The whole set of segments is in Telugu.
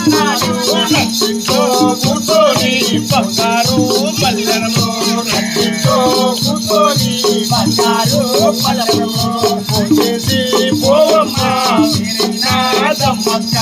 అన్నాడు రక్షించో కూర్చొని బంగారు పల్లెరము రక్షించో కూర్చొని బంగారు పల్లెరము పోసేసి పోవమ్మా దమ్మక్క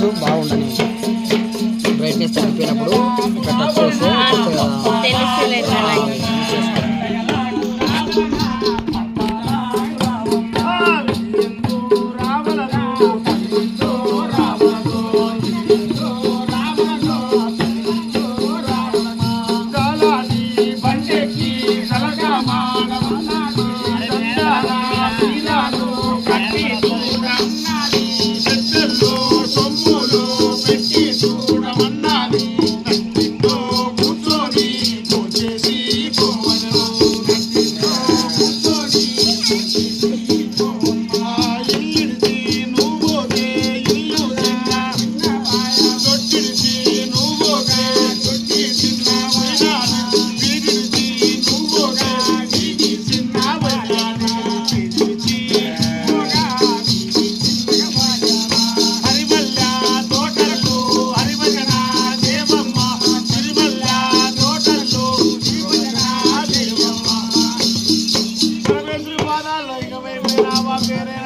బాగుంటుంది. బాగుండని బ్రైట్నెస్ చనిపోయినప్పుడు I'll.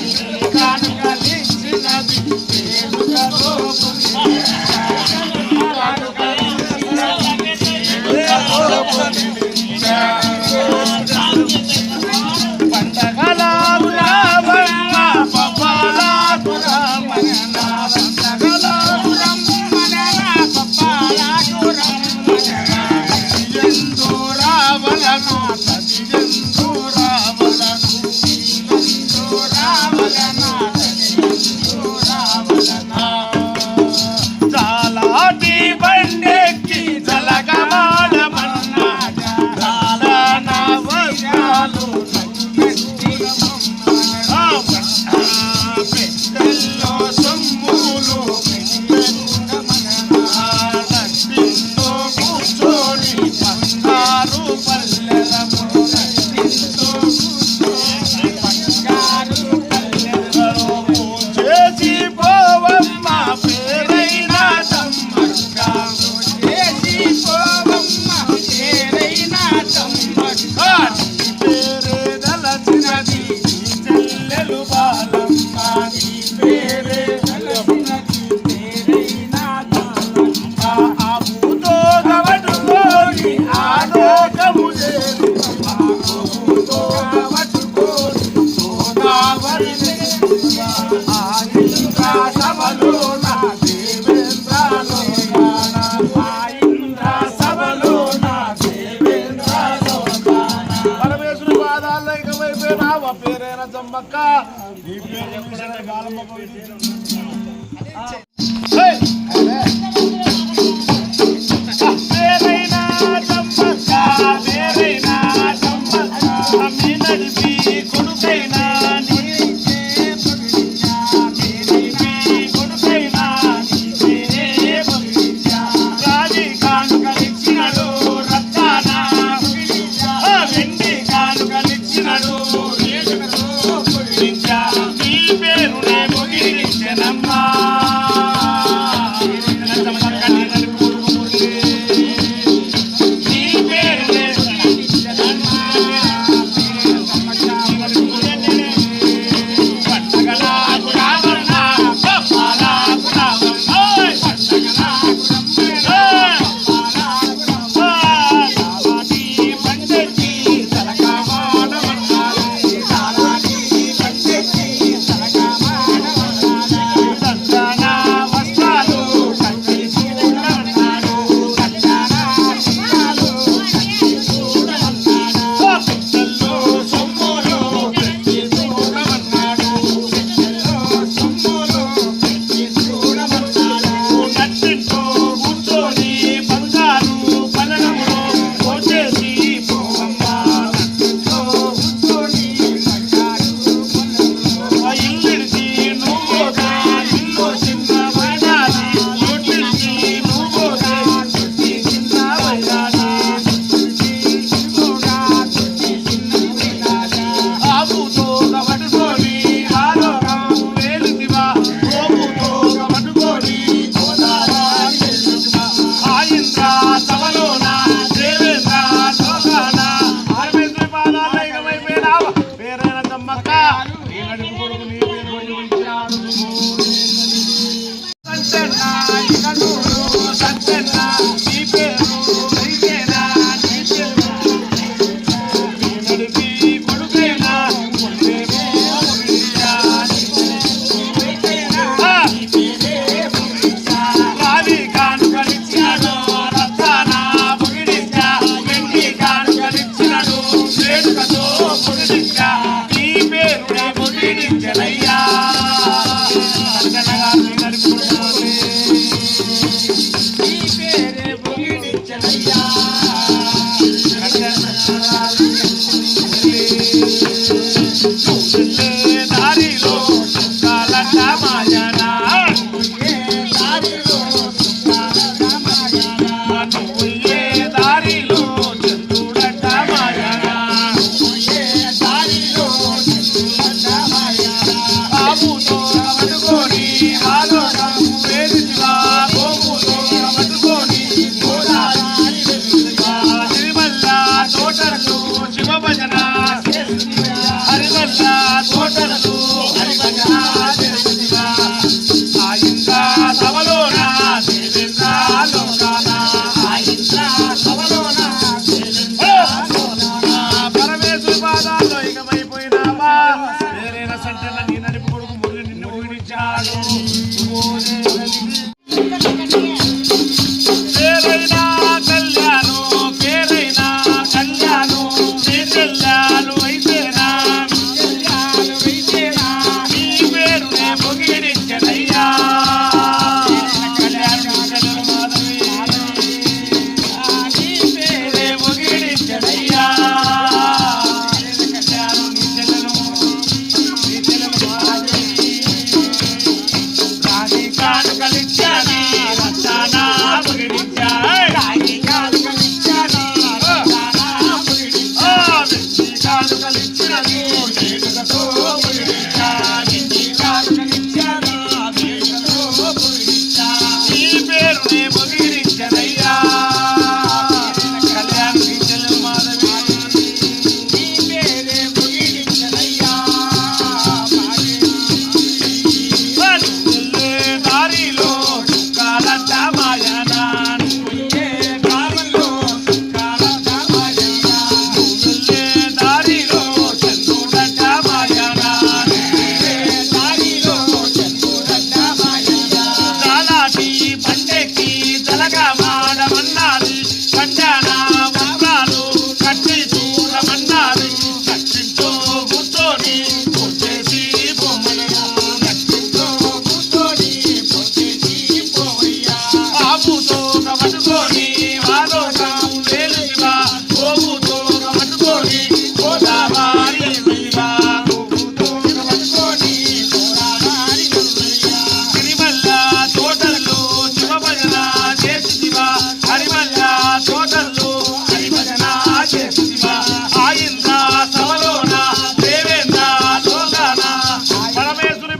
Bye.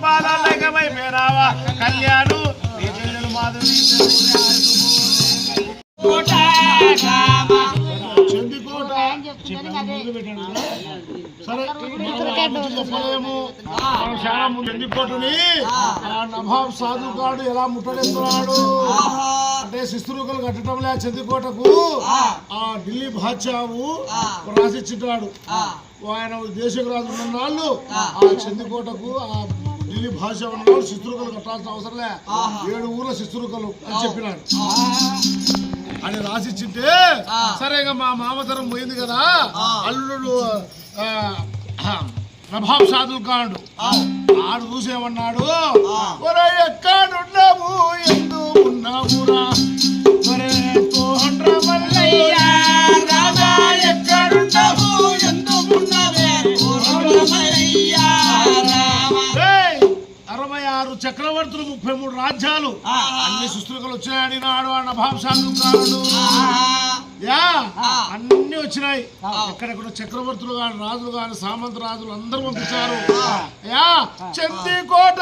పాదాలకమై మేరావా కళ్యాణు. నీ చెల్లెలు మాధవి కోట సరే మనం చెప్పలేము మనం చాలా సాధు గాడు ఎలా ముట్టడెత్తున్నాడు అంటే శిస్తురుకలు కట్టడంలే చందికోటకు ఆ ఢిల్లీ బాద్షావు రాసిచ్చిన్నాడు ఆయన దేశకు రాజు ఉన్నాళ్ళు ఆ చందికోటకు ఆ ఢిల్లీ భాష ఉన్నవాళ్ళు శిస్తురుకలు కట్టాల్సిన అవసరంలే ఏడు ఊర్ల శిస్తురుకలు అని చెప్పినాడు. అని రాసిచ్చింటే సరే ఇక మా మామతరం పోయింది కదా. అల్లుడు నవాబ్ సాదుల్ ఖాన్ ఆడు చూసేమన్నాడు? ఒరే ఎక్కడున్నావు? ఎందు ఉన్నావురా? చక్రవర్తులు ముప్పై మూడు రాజ్యాలు. అన్ని సుస్తుకలు వచ్చాయని నాడు సాదుల్ ఖానుడు యా అన్ని వచ్చినాయి. ఎక్కడెక్కడ చక్రవర్తులు గాని రాజులు గాని సామంత రాజులు అందరూ పంపించారు. యా చంది కోట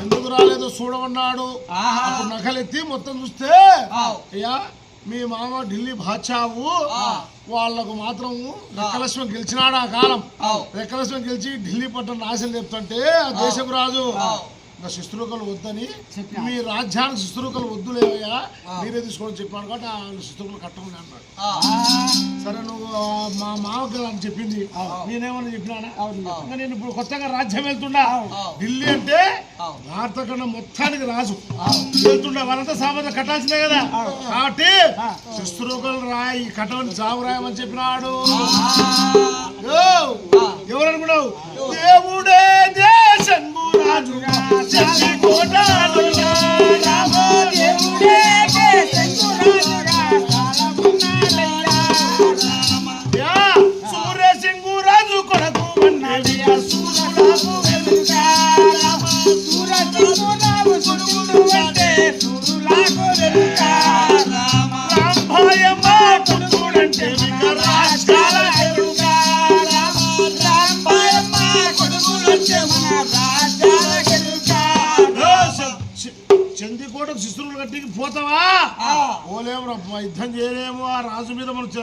ఎందుకు రాలేదు? చూడమన్నాడు. ఆహా. అప్పుడు నకలెత్తి మొత్తం చూస్తే అయ్యా మీ మామ ఢిల్లీ బాద్షావు వాళ్ళకు మాత్రం రెక్కలక్ష్మి గెలిచినాడు ఆ కాలం రెక్కలక్ష్మి గెలిచి ఢిల్లీ పట్టణ నాశనం చెప్తుంటే ఆ దేశపు రాజు ఇంకా శిస్తురుకలు వద్దని మీ రాజ్యానికి శిస్తురుకలు వద్దులేవయ్యా? మీరే తీసుకోవడం చెప్పాను కాబట్టి ఆ శిస్తురుకలు కట్టమని అన్నాడు. సరే నువ్వు మా మామకి అని చెప్పింది. నేనేమని చెప్పినానా? ఇంకా నేను ఇప్పుడు కొత్తగా రాజ్యం వెళ్తుండా? ఢిల్లీ అంటే భారత ఖండం మొత్తానికి రాజు. వెళ్తుండా? వాళ్ళంతా సామాన్య కట్టాల్సిందే కదా. కాబట్టి శస్త్రోకలు రాయి కట్టమని చావు రాయమని చెప్పినాడు. యో, ఎవరు అనుకున్నావు దేవుడే దేశంబు రాజుగా శశి కోటాలుగా రామో దేవుడే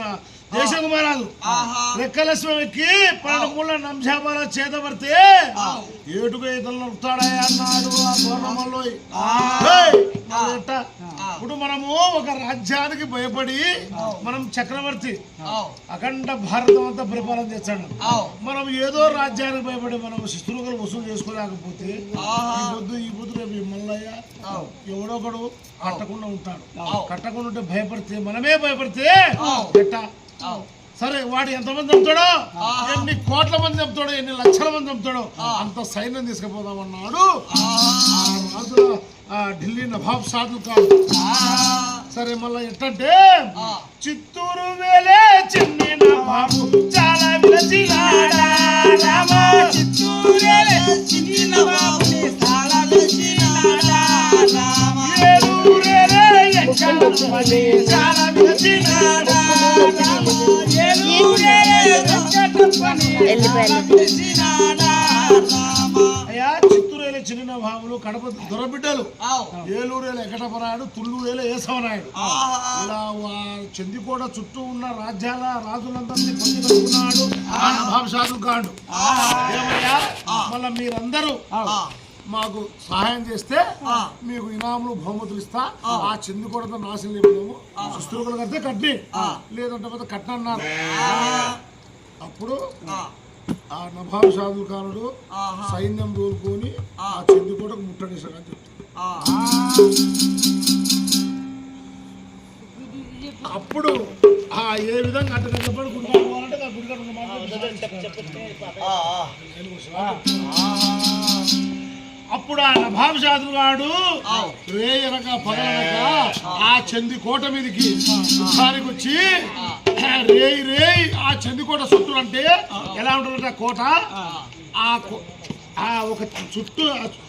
uh, దేశం కుమారాజు రెక్కలస్వం ఎక్కి పన్నెండు మూల నంశాబాల చేత పడితే ఇతను నడుపుతాడా అన్నాడు ఆ ఇప్పుడు మనము ఒక రాజ్యానికి భయపడి మనం చక్రవర్తి అఖండ భారతం అంతా పరిపాలన చేస్తాడు. మనం ఏదో రాజ్యానికి భయపడి మనం శిస్తులుగలు వసూలు చేసుకోలేకపోతే ఈ పొద్దు ఈ పొద్దు రేపు మల్లయ్య ఎవడో ఒకడు కట్టకుండా ఉంటాడు. కట్టకుండా ఉంటే భయపడితే మనమే భయపడితే సరే వాడు ఎంతమంది చంపుతాడో? ఎన్ని కోట్ల మంది చంపుతాడో ఎన్ని లక్షల మంది చంపుతాడో అంత సైన్యం తీసుకుపోదామన్నాడు. ఆ ఆ ఢిల్లీ నవాబ్ సాధు కాదు. సరే మళ్ళీ ఎట్టంటే చిత్తూరు వేలే చిన్ని బాబు చాలా విలసినాడా రామ. చిత్తూరేలే చాలా వెలిసినాడా చాలా అయ్యా చిత్తూరేలే చిన్న బాబులు కడప దొరబిడ్డలు. ఆవ్. ఏలూరేల వెంకటపరాయుడు తుళ్ళూరేల ఏసవనాయుడు. ఇలా చందికోట చుట్టూ ఉన్న రాజ్యాల రాజులందరినీ పొంది కట్టుకున్నాడు ఆ నవాబ్ కాండు ఏమయ్యా మళ్ళా మీరందరూ మాకు సహాయం చేస్తే మీకు ఇనాములు బహుమతులు ఇస్తా. ఆ. చందికోటతో నాశనం లేపుదాము శస్త్రుకులు కడితే కట్టి లేదంటే కట్టన్నారు అప్పుడు ఆ. షాదుల్ ఖానుడు సైన్యం దూరుకొని ఆ. చందికోటకు ముట్టడేశాడు అని చెప్తాడు. అప్పుడు ఆ ఏ విధంగా అంటే నేను గుడికాడు పోవాలంటే ఆ ఉన్న మాట అప్పుడు ఆ నభాబ్ గాడు రేయనక పగలనక ఆ చందికోట మీదకి యుద్ధానికి వచ్చి రేయి రేయి ఆ చందికోట చుట్టూ అంటే ఎలా ఉంటుందంటే ఆ కోట? ఆ. కో- ఆ ఒక చుట్టూ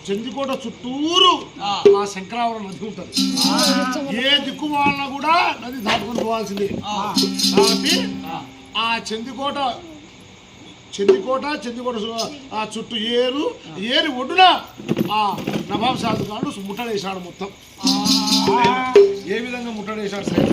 చందికోట చుట్టూరు ఆ. శంకరావరం నది ఉంటుంది. ఏ దిక్కు వాళ్ళ కూడా నది దాటుకొని పోవాల్సిందే. కాబట్టి ఆ. చందికోట చెందికోట చెందికోట ఆ చుట్టూ ఏరు ఏరి ఒడ్డున ఆ నవాబ్ సాధు ముట్టడేశాడు మొత్తం. ఏ విధంగా ముట్టడేశాడు సార్?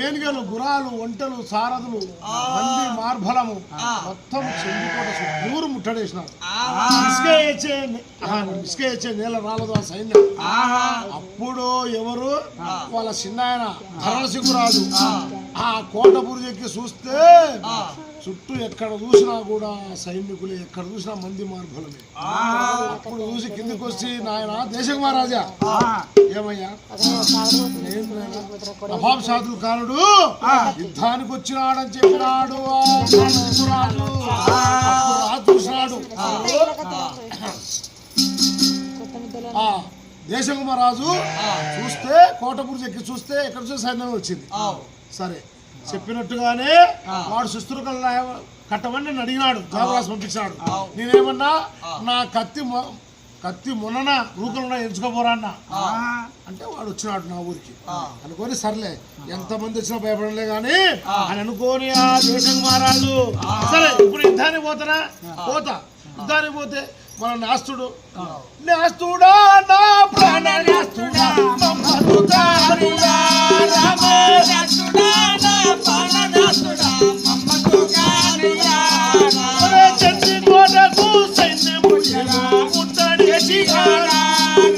ఏనుగలు గురాలు ఒంటలు సారథులు మంది మార్బలము మొత్తం చెందికోట చుట్టూరు ముట్టడేసినారు. ఇసుక వేచే నేల రాలదు ఆ సైన్యం. అప్పుడు ఎవరు వాళ్ళ చిన్నాయన ధరలసింగురాజు ఆ. కోట బురుజెక్కి చూస్తే చుట్టూ ఎక్కడ చూసినా కూడా సైనికులు ఎక్కడ చూసినా మంది మార్బలమే అప్పుడు చూసి కిందికి వచ్చి నాయన దేశ మహారాజా. ఏమయ్యా? నవాబ్ షాదుల్ ఖానుడు యుద్ధానికి వచ్చినాడని చెప్పినాడు చూసినాడు దేశకుమారాజు చూస్తే కోటపురి ఎక్కి చూస్తే ఎక్కడ చూస్తే సైన్యం వచ్చింది. సరే. చెప్పినట్టుగానే వాడు శస్త్రుకల్ కట్టమని నేను అడిగినాడు. జాబరాజు పంపించాడు నేనేమన్నా నా కత్తి కత్తి మొన్న రూకలున్నా ఎంచుకోపోరా అన్న? అంటే వాడు వచ్చినాడు నా ఊరికి. అనుకోని సర్లే ఎంత మంది వచ్చినా భయపడలే గాని అని అనుకోని ఆ దేశం మహారాజు సరే ఇప్పుడు యుద్ధానికి పోతానా? పోతా. యుద్ధానికి పోతే మన నాస్తుడు నాస్తుడా నా ప్రాణ నాస్తుడా రామ దాసుడా నా ప్రాణదాసుడా మమ్మకు కానియా రామ. చెంది కోటకు సైన్యము ఎలా ముట్టడేసినాడా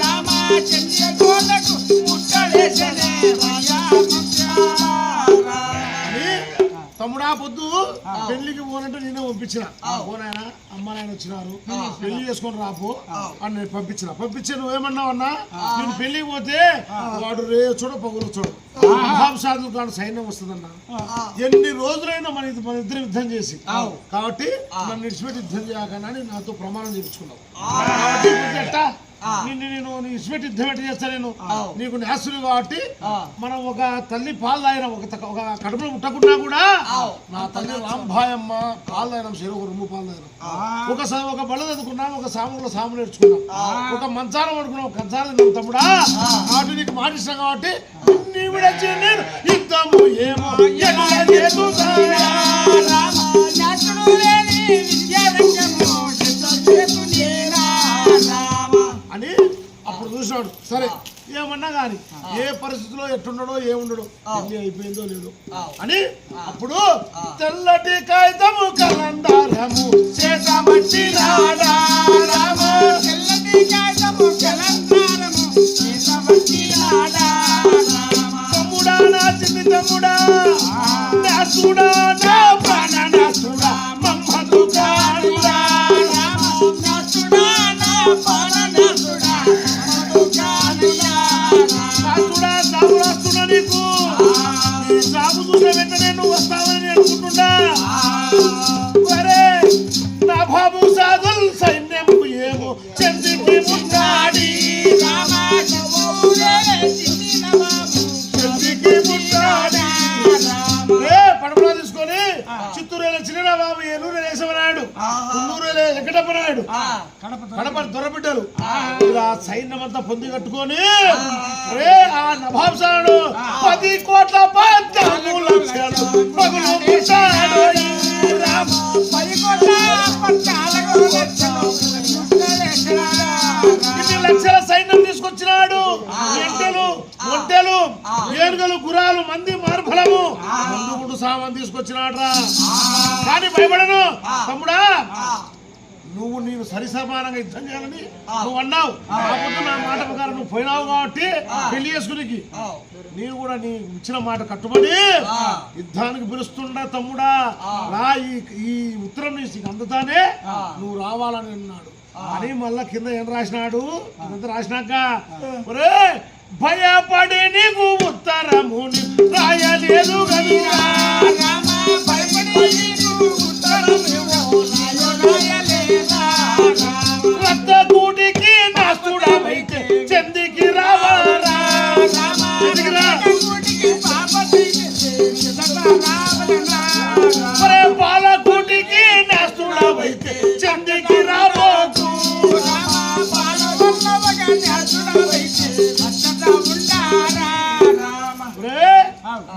రామ చెందియ కోటకు ముట్టడేసనే రాజా మంచారా. అని తమ్ముడా పొద్దు. పెళ్ళికి పోనంటే నేనే పంపించిన. పోనాయన అమ్మ నాయన వచ్చినారు. పెళ్ళి చేసుకొని రాపో అని నేను పంపించిన. పంపించి నువ్వేమన్నావు అన్నా? నేను పెళ్ళికి పోతే వాడు రే చూడ పగులు చూడు సాధులు కాడు సైన్యం వస్తుందన్న. ఎన్ని రోజులైనా మన మన ఇద్దరు యుద్ధం చేసి. కాబట్టి నన్ను విడిచిపెట్టి యుద్ధం చేయకన్నా అని నాతో ప్రమాణం చేయించుకున్నావు? నిన్ను నేను ఇస్పెట్టి యుద్ధం ఎట్ట చేస్తా నేను? నీకు నేస్తులు కాబట్టి మనం ఒక తల్లి పాలు తాగిన. ఒక ఒక కడుపులో ముట్టకున్నా కూడా నా తల్లి రాంభాయమ్మ పాలు తాగినాం. సరే ఒక రొమ్ము పాలు తాగినాం. ఒక ఒక బళ్ళ చదువుకున్నాం. ఒక సాములో సాము నేర్చుకున్నాం. ఒక మంచాన పడుకున్నాం. ఒక తిన్నాం తమ్ముడా. కాబట్టి నీకు మాట ఇష్టం కాబట్టి నేను. యుద్ధము ఏమో. చూసినాడు సరే ఏమన్నా కానీ ఏ పరిస్థితిలో ఎట్టున్నాడో ఏముండడో పెళ్ళి అయిపోయిందో లేదో. అని అప్పుడు తెల్లటి కాగితము కలందారము రాడా దొరబిడ్డలు ఇలా సైన్యం అంతా పొంది కట్టుకొని రే ఆ పది కోట్ల లక్షలు. పది కోట్ల లక్షల సైన్యం తీసుకొచ్చినాడు. ఎంటలు ఒంటెలు ఏనుగలు గురాలు మంది మార్ఫలము మందు సామాన్ తీసుకొచ్చినాడు రా కానీ భయపడను. తమ్ముడా నువ్వు నేను సరి సమానంగా యుద్ధం చేయాలని నువ్వు అన్నావు. కాకపోతే నా మాట ప్రకారం నువ్వు పోయినావు కాబట్టి పెళ్ళి చేసుకునికి. నేను కూడా నీ ఇచ్చిన మాట కట్టుబడి యుద్ధానికి పిలుస్తుండా తమ్ముడా. రా ఈ ఈ ఉత్తరం నీకు అందుతానే నువ్వు రావాలని అన్నాడు. అని మళ్ళా కింద ఏం రాసినాడు? ఇదంతా రాసినాక ఒరే భయపడి నీకు ఉత్తరము రాయలేదు రామ భయపడి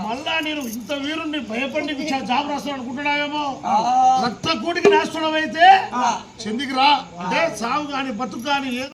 మళ్ళా నేను ఇంత వీరుణ్ణి భయపడి జాబ్ రాస్తాను అనుకుంటున్నావేమో రక్త కూటికి నాస్తుడమైతే చెందికి రా. అంటే సాగు గాని బతుకు ఏదో